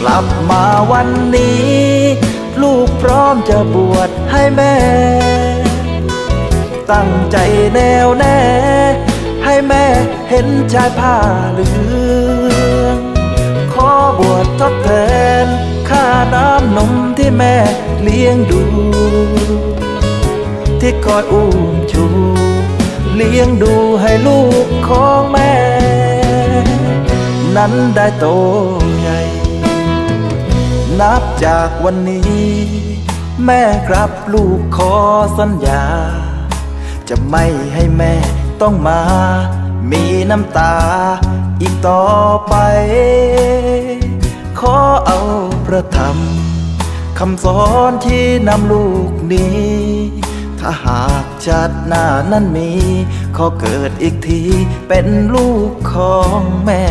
กลับมาวันนี้ ลูกพร้อมจะบวชให้แม่ ตั้งใจแน่วแน่ ให้แม่เห็นชายผ้าเหลือง ขอบวชทดแทน ค่าน้ำนมที่แม่เลี้ยงดู ที่คอยอุ้มชูเลี้ยงดูให้ลูกของแม่ นั้นได้โตใหญ่ นับจากวันนี้ แม่ครับลูกขอสัญญา จะไม่ให้แม่ต้องมา มีน้ำตาอีกต่อไป ขอเอาพระธรรมคำสอนที่นำลูกนี้ ถ้าหากชาติหน้านั้นมี ขอเกิดอีกทีเป็นลูกของแม่